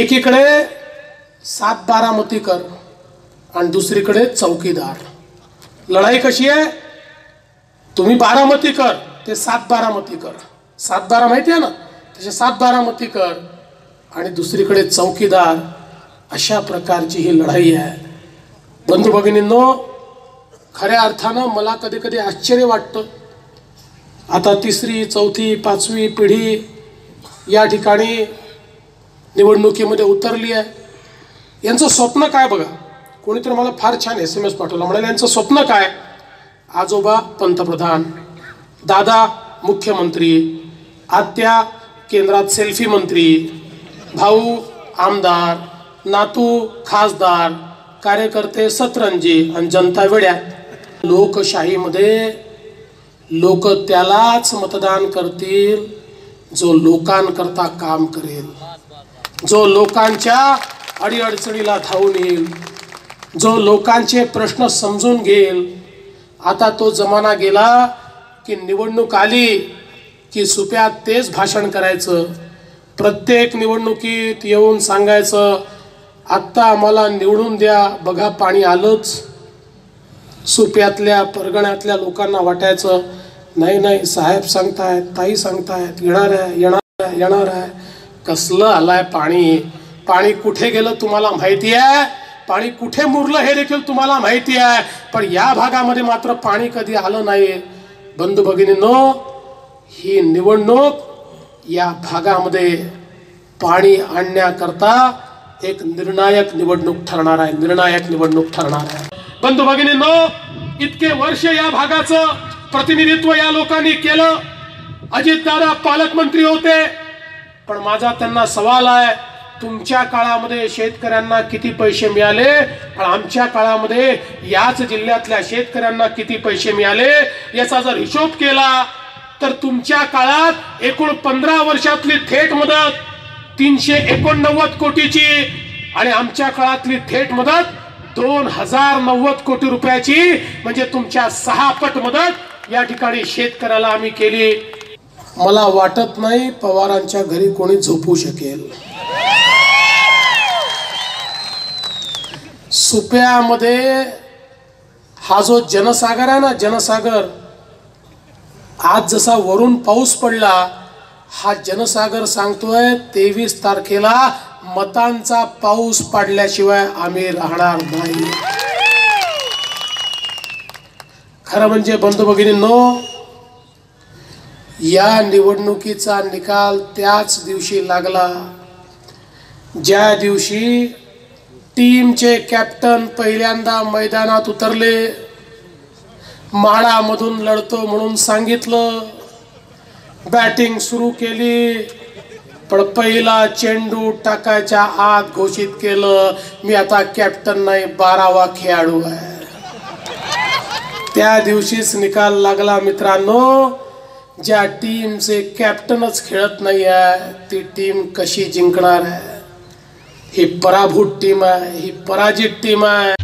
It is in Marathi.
एकीकडे सात बारामतीकर आणि दुसरीकडे चौकीदार. लढाई कशी आहे? तुम्ही बारामतीकर ते सात बारामतीकर सात बारा माहिती आहे ना? त्याचे सात बारामतीकर आणि दुसरीकडे चौकीदार अशा प्रकारची ही लढाई आहे. बंधू भगिनींनो खऱ्या अर्थानं मला कधी कधी आश्चर्य वाटतं. आता तिसरी चौथी पाचवी पिढी या ठिकाणी निवडणुकीमध्ये उतरली आहे. यांचं स्वप्न काय बघा? कोणीतरी मला फार छान एस एम एस पाठवला. म्हणाले यांचं स्वप्न काय? आजोबा पंतप्रधान दादा मुख्यमंत्री आत्या केंद्रात सेल्फी मंत्री भाऊ आमदार नातू खासदार कार्यकर्ते सतरंजी आणि जनता वेड्या. लोकशाहीमध्ये लोक त्यालाच मतदान करतील जो लोकांकरता काम करेल. जो लोकांच्या अडीअडचणीला धावून येईल जो लोकांचे प्रश्न समजून घेईल आता तो जमाना गेला की निवडणूक आली की सुप्यात तेच भाषण करायचं. प्रत्येक निवडणुकीत येऊन सांगायचं आत्ता आम्हाला निवडून द्या बघा पाणी आलंच. सुप्यातल्या परगण्यातल्या लोकांना वाटायचं नाही नाही साहेब सांगतायत ताई सांगतायत येणार आहे येणार आहे येणार आहे. कसलं आलाय पाणी? पाणी कुठे गेलं तुम्हाला माहिती आहे? पाणी कुठे मुरलं हे देखील तुम्हाला माहिती आहे. पण या भागामध्ये मात्र पाणी कधी आलं नाही. बंधू भगिनींनो ही निवडणूक या भागामध्ये पाणी आणण्याकरता एक निर्णायक निवडणूक ठरणार आहे. निर्णायक निवडणूक ठरणार आहे. बंधू भगिनींनो इतके वर्ष या भागाचं प्रतिनिधित्व या लोकांनी केलं. अजितदादा पालकमंत्री होते. पण माझा त्यांना सवाल आहे तुमच्या काळामध्ये शेतकऱ्यांना किती पैसे मिळाले? पण आमच्या काळामध्ये याच जिल्ह्यातल्या शेतकऱ्यांना किती पैसे मिळाले? याचा जर हिशोब केला तर तुमच्या काळात एकूण पंधरा वर्षातली थेट मदत तीनशे एकोणनव्वद कोटीची आणि आमच्या काळातली थेट मदत दोन हजार नव्वद कोटी रुपयाची. म्हणजे तुमच्या सहा पट मदत या ठिकाणी शेतकऱ्याला आम्ही केली. मला वाटत नाही पवारांच्या घरी कोणी झोपू शकेल. सुप्यामध्ये हा जो जनसागर आहे ना जनसागर आज जसा वरून पाऊस पडला हा जनसागर सांगतोय तेवीस तारखेला मतांचा पाऊस पडल्याशिवाय आम्ही राहणार नाही. खरं म्हणजे बंधू भगिनींनो या निवडणुकीचा निकाल त्याच दिवशी लागला. ज्या दिवशी टीमचे कॅप्टन पहिल्यांदा मैदानात उतरले माळामधून लढतो म्हणून सांगितलं. बॅटिंग सुरू केली पण पहिला चेंडू टाकायच्या आत घोषित केलं मी आता कॅप्टन नाही बारावा खेळाडू आहे. त्या दिवशीच निकाल लागला मित्रांनो. ज्या टीमचे कॅप्टनच खेळत नाही आहे ती टीम कशी जिंकणार आहे? ही पराभूत टीम आहे ही पराजित टीम आहे.